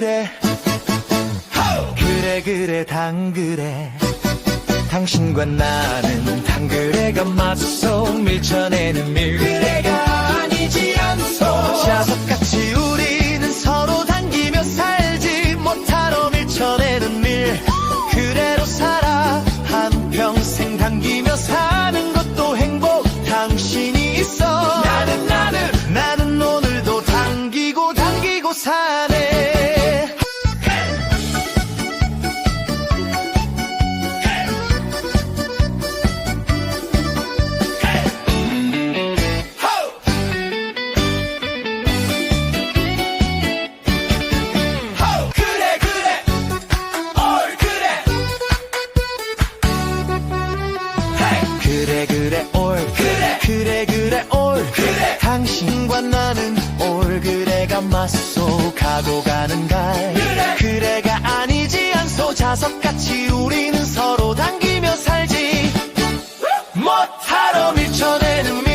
그래. 그래 그래 당그래. 당신과 나는 당그래가 맞서 밀쳐내는 밀그래가 아니지 않소. 자석같이 우리는 서로 당기며 살지 못하러 밀쳐내는 밀 그래로 살아. 한평생 당기며 사는 것도 행복. 당신 왔소 가도 가는 갈 그래. 그래가 아니지 않소 자석같이 우리는 서로 당기며 살지 못하러 미쳐내는